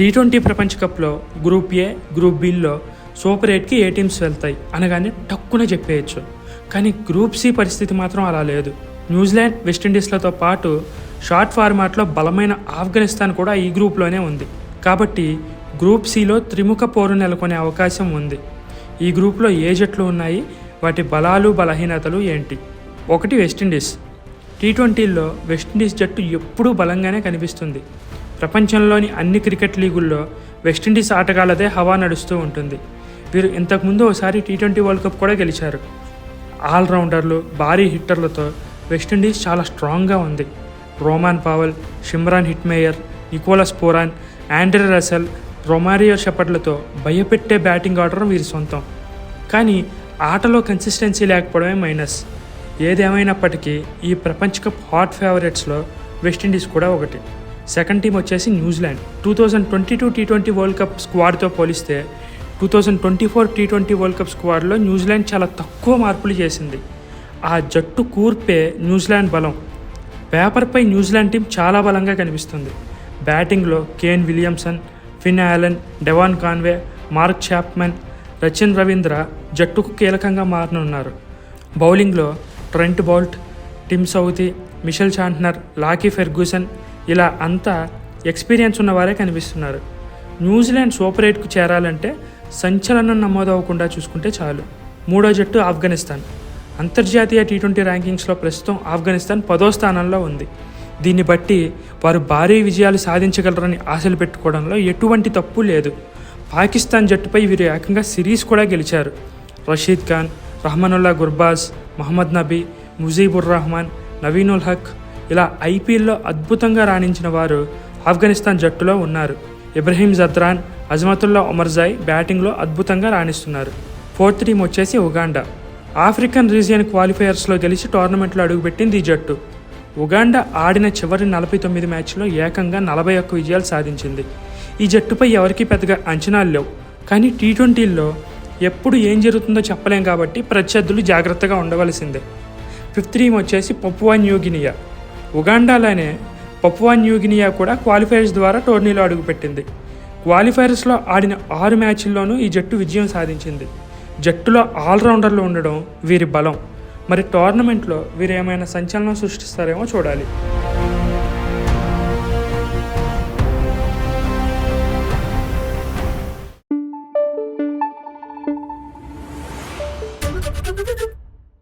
Tea twenty ప్రపంచ కప్లో group A group బిల్లో సూపర్ ఎయిట్కి ఏ టీమ్స్ వెళ్తాయి అనగానే టక్కున చెప్పేయచ్చు. కానీ గ్రూప్ సి పరిస్థితి మాత్రం అలా లేదు. న్యూజిలాండ్ వెస్టిండీస్లతో పాటు షార్ట్ ఫార్మాట్లో బలమైన ఆఫ్ఘనిస్తాన్ కూడా ఈ గ్రూప్లోనే ఉంది. కాబట్టి గ్రూప్ సిలో త్రిముఖ పోరు నెలకొనే అవకాశం ఉంది. ఈ గ్రూప్లో ఏ జట్లు ఉన్నాయి? వాటి బలాలు బలహీనతలు ఏంటి? ఒకటి వెస్టిండీస్ టీ ట్వంటీల్లో వెస్టిండీస్ జట్టు ఎప్పుడూ బలంగానే కనిపిస్తుంది. ప్రపంచంలోని అన్ని క్రికెట్ లీగుల్లో వెస్టిండీస్ ఆటగాళ్ళదే హవా నడుస్తూ ఉంటుంది. వీరు ఇంతకుముందు ఒకసారి టీ ట్వంటీ వరల్డ్ కప్ కూడా గెలిచారు. ఆల్రౌండర్లు భారీ హిట్టర్లతో వెస్టిండీస్ చాలా స్ట్రాంగ్గా ఉంది. Rovman Powell Shimron Hetmyer Nicholas Pooran Andre Russell Romario షెపర్డ్లతో భయపెట్టే బ్యాటింగ్ ఆర్డర్ వీరి సొంతం. కానీ ఆటలో కన్సిస్టెన్సీ లేకపోవడమే మైనస్. ఏదేమైనప్పటికీ ఈ ప్రపంచ కప్ హాట్ ఫేవరెట్స్లో వెస్టిండీస్ కూడా ఒకటి. సెకండ్ టీం వచ్చేసి New Zealand. Two thousand twenty two T twenty world cup స్క్వాడ్తో పోలిస్తే two thousand twenty four T twenty world cup స్క్వాడ్లో New Zealand చాలా తక్కువ మార్పులు చేసింది. ఆ జట్టు కూర్పే న్యూజిలాండ్ బలం. పేపర్పై న్యూజిలాండ్ టీం చాలా బలంగా కనిపిస్తుంది. బ్యాటింగ్లో Kane Williamson Finn Allen Devon Conway Mark Chapman Rachin Ravindra జట్టుకు కీలకంగా మారనున్నారు. బౌలింగ్లో Trent Boult Tim Southee Mitchell Santner Lockie Ferguson ఇలా అంతా ఎక్స్పీరియన్స్ ఉన్నవారే కనిపిస్తున్నారు. న్యూజిలాండ్ సూపర్ ఎయిట్కు చేరాలంటే సంచలనం నమోదవకుండా చూసుకుంటే చాలు. మూడో జట్టు ఆఫ్ఘనిస్తాన్. అంతర్జాతీయ టీ ట్వంటీ ర్యాంకింగ్స్లో ప్రస్తుతం ఆఫ్ఘనిస్తాన్ పదో స్థానంలో ఉంది. దీన్ని బట్టి వారు భారీ విజయాలు సాధించగలరని ఆశలు పెట్టుకోవడంలో ఎటువంటి తప్పు లేదు. పాకిస్తాన్ జట్టుపై వీరు ఏకంగా సిరీస్ కూడా గెలిచారు. రషీద్ ఖాన్ రహమానుల్లా గుర్బాజ్ మహమ్మద్ నబీ ముజీబుర్ రహమాన్ నవీనుల్ హక్ ఇలా ఐపీఎల్లో అద్భుతంగా రాణించిన వారు ఆఫ్ఘనిస్తాన్ జట్టులో ఉన్నారు. ఇబ్రహీం జద్రాన్ అజమతుల్లా ఒమర్జాయ్ బ్యాటింగ్లో అద్భుతంగా రాణిస్తున్నారు. ఫోర్త్ టీం వచ్చేసి ఉగాండా. ఆఫ్రికన్ రీజియన్ క్వాలిఫైయర్స్లో గెలిచి టోర్నమెంట్లో అడుగుపెట్టింది ఈ జట్టు. ఉగాండా ఆడిన చివరి నలభై తొమ్మిది మ్యాచ్లో ఏకంగా నలభై ఒక్క విజయాలు సాధించింది. ఈ జట్టుపై ఎవరికీ పెద్దగా అంచనాలు లేవు. కానీ టీ ట్వంటీల్లో ఎప్పుడు ఏం జరుగుతుందో చెప్పలేం కాబట్టి ప్రత్యర్థులు జాగ్రత్తగా ఉండవలసిందే. ఫిఫ్త్ టీం వచ్చేసి పప్పువా న్యూగినియా ఉగాండాలోనే పపువా న్యూగినియా కూడా క్వాలిఫైర్స్ ద్వారా టోర్నీలో అడుగుపెట్టింది. క్వాలిఫైర్స్లో ఆడిన ఆరు మ్యాచ్ల్లోనూ ఈ జట్టు విజయం సాధించింది. జట్టులో ఆల్రౌండర్లు ఉండడం వీరి బలం. మరి టోర్నమెంట్లో వీరు ఏమైనా సంచలనం సృష్టిస్తారేమో చూడాలి.